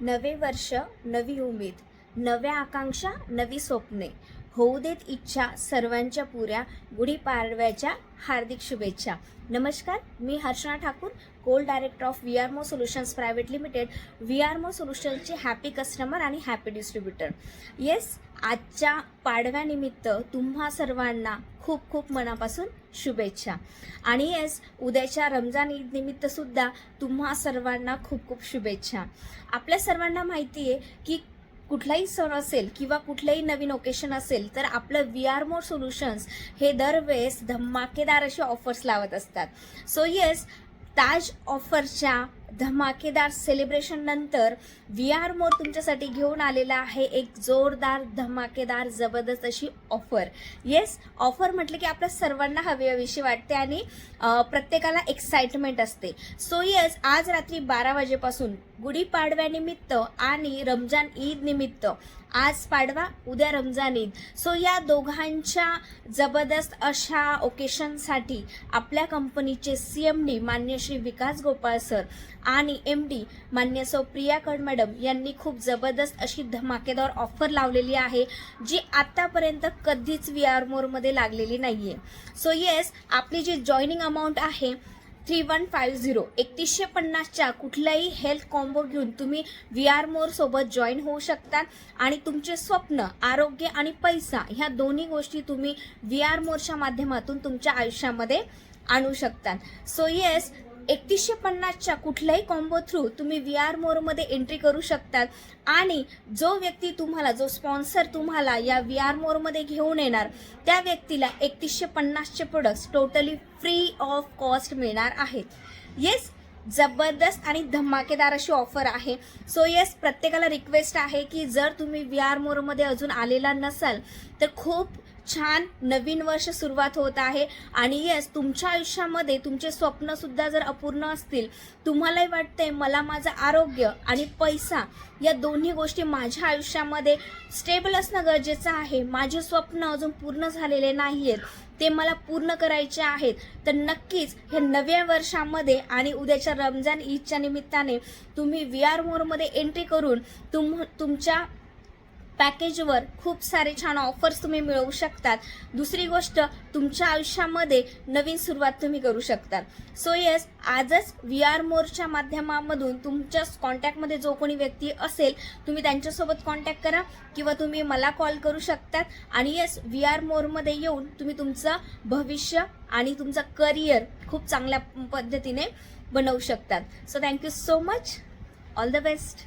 नवे वर्ष नवी उमेद नव्या आकांक्षा नवी स्वप्ने. होऊ देत इच्छा सर्वांच्या पुऱ्या गुढीपाडव्याच्या हार्दिक शुभेच्छा. नमस्कार मी Harshana Thakur Coal director of V R more solutions private limited V R more सोल्युशन्सचे happy customer आणि हॅपी डिस्ट्रीब्युटर. येस आजच्या पाडव्यानिमित्त तुम्हा सर्वांना खूप खूप मनापासून शुभेच्छा. आणि येस उद्याच्या रमजान ईद सुद्धा तुम्हा सर्वांना खूप खूप शुभेच्छा. आपल्या सर्वांना माहिती आहे की कुठलाही सण असेल किंवा कुठलंही नवीन ओकेशन असेल तर आपलं वी आर मोर सोल्युशन्स हे दरवेळेस धमाकेदार असे ऑफर्स लावत असतात. सो येस ताज ऑफरच्या धमाकेदार सेलिब्रेशन नंतर व्ही आर मोर तुमच्यासाठी घेऊन आलेला आहे एक जोरदार धमाकेदार जबरदस्त अशी ऑफर येस ऑफर म्हटलं की आपल्या सर्वांना हवी वाटते आणि प्रत्येकाला एक्साइटमेंट असते. सो येस आज रात्री बारा वाजेपासून गुढीपाडव्यानिमित्त आणि रमजान ईद निमित्त आज पाडवा उद्या रमजान ईद. सो या दोघांच्या जबरदस्त अशा ओकेशनसाठी आपल्या कंपनीचे सी एम डी मान्य श्री विकास गोपाळ सर आणि एम डी मान्य सौ प्रिया कड मॅडम यांनी खूप जबरदस्त अशी धमाकेदार ऑफर लावलेली आहे जी आत्तापर्यंत कधीच व्ही आर मोरमध्ये लागलेली नाही आहे सो येस आपली जी जॉईनिंग अमाऊंट आहे थ्री वन फाईव्ह झिरो एकतीसशे पन्नासच्या कुठल्याही हेल्थ कॉम्बो घेऊन तुम्ही व्ही आर मोर सोबत जॉईन होऊ शकता. आणि तुमचे स्वप्न आरोग्य आणि पैसा ह्या दोन्ही गोष्टी तुम्ही व्ही आर मोरच्या माध्यमातून तुमच्या आयुष्यामध्ये आणू शकतात सो येस एकतीसशे पन्नासच्या कुठल्याही कॉम्बो थ्रू तुम्ही व्ही आर मोरमध्ये एंट्री करू शकतात. आणि जो व्यक्ती तुम्हाला जो स्पॉन्सर तुम्हाला या व्ही आर मोरमध्ये घेऊन येणार त्या व्यक्तीला एकतीसशे पन्नासचे products totally free of cost मिळणार आहेत. येस जबरदस्त आणि धमाकेदार अशी ऑफर आहे. सो येस प्रत्येकाला रिक्वेस्ट आहे की जर तुम्ही व्ही आर मोरमध्ये अजून आलेला नसाल तर खूप छान नवीन वर्ष सुरुवात होत आहे. आणि येस तुमच्या आयुष्यामध्ये तुमचे स्वप्न सुद्धा जर अपूर्ण असतील तुम्हालाही वाटतंय मला माझं आरोग्य आणि पैसा या दोन्ही गोष्टी माझ्या आयुष्यामध्ये स्टेबल असणं गरजेचं आहे. माझे स्वप्न अजून पूर्ण झालेले नाही आहेत ते मला पूर्ण करायचे आहेत. तर नक्कीच हे नव्या वर्षामध्ये आणि उद्याच्या रमजान ईदच्या निमित्ताने तुम्ही व्ही आर मोरमध्ये एंट्री करून तुम तुमच्या पॅकेजवर खूप सारे छान ऑफर्स तुम्ही मिळवू शकतात. दुसरी गोष्ट तुमच्या आयुष्यामध्ये नवीन सुरुवात तुम्ही करू शकतात सो येस आजच व्ही आर मोरच्या माध्यमामधून तुमच्या कॉन्टॅक्टमध्ये जो कोणी व्यक्ती असेल तुम्ही त्यांच्यासोबत कॉन्टॅक्ट करा किंवा तुम्ही मला कॉल करू शकतात. आणि येस व्ही आर मोरमध्ये येऊन तुम्ही तुमचं भविष्य आणि तुमचं करिअर खूप चांगल्या पद्धतीने बनवू शकतात. So thank you so much all the best